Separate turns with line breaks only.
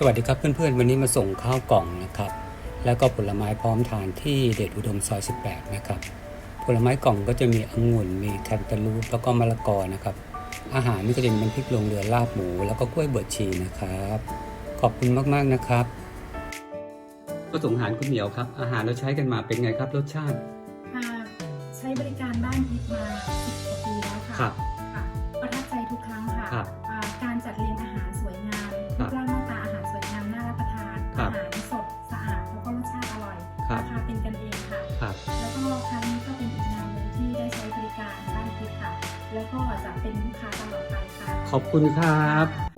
สวัสดีครับเพื่อนๆ วันนี้มาส่งข้าวกล่องนะครับ แล้วก็ผลไม้พร้อมทานที่เดชอุดมซอย 18 นะครับ ผลไม้กล่องก็จะมีองุ่น มีแคนตาลูปแล้วก็มะละกอนะครับ อาหารนี่ก็จะมีน้ำพริกลงเรือลาบหมู แล้วก็กล้วยบวชชีนะครับ ขอบคุณมากๆนะครับ ก็ส่งอาหารคุณเหมียวครับ อาหารเราใช้กันมาเป็นไงครับรสชาติ
ค่ะ ใช้บริการบ้านทิพย์มา10กว่าปีแล้วค่ะ
ครับ
ค่ะประ
ครับ
ราคาเป็นกันเองค่ะ
ครับ
แล้วก็ครั้งนี้ก็เป็นอีกงานหนึ่งที่ได้ใช้บริการบ้านทิพย์ค่ะ แล้วก็จะเป็นลูกค้าตลอดไปค่ะ
ขอบคุณครับ
ค่ะ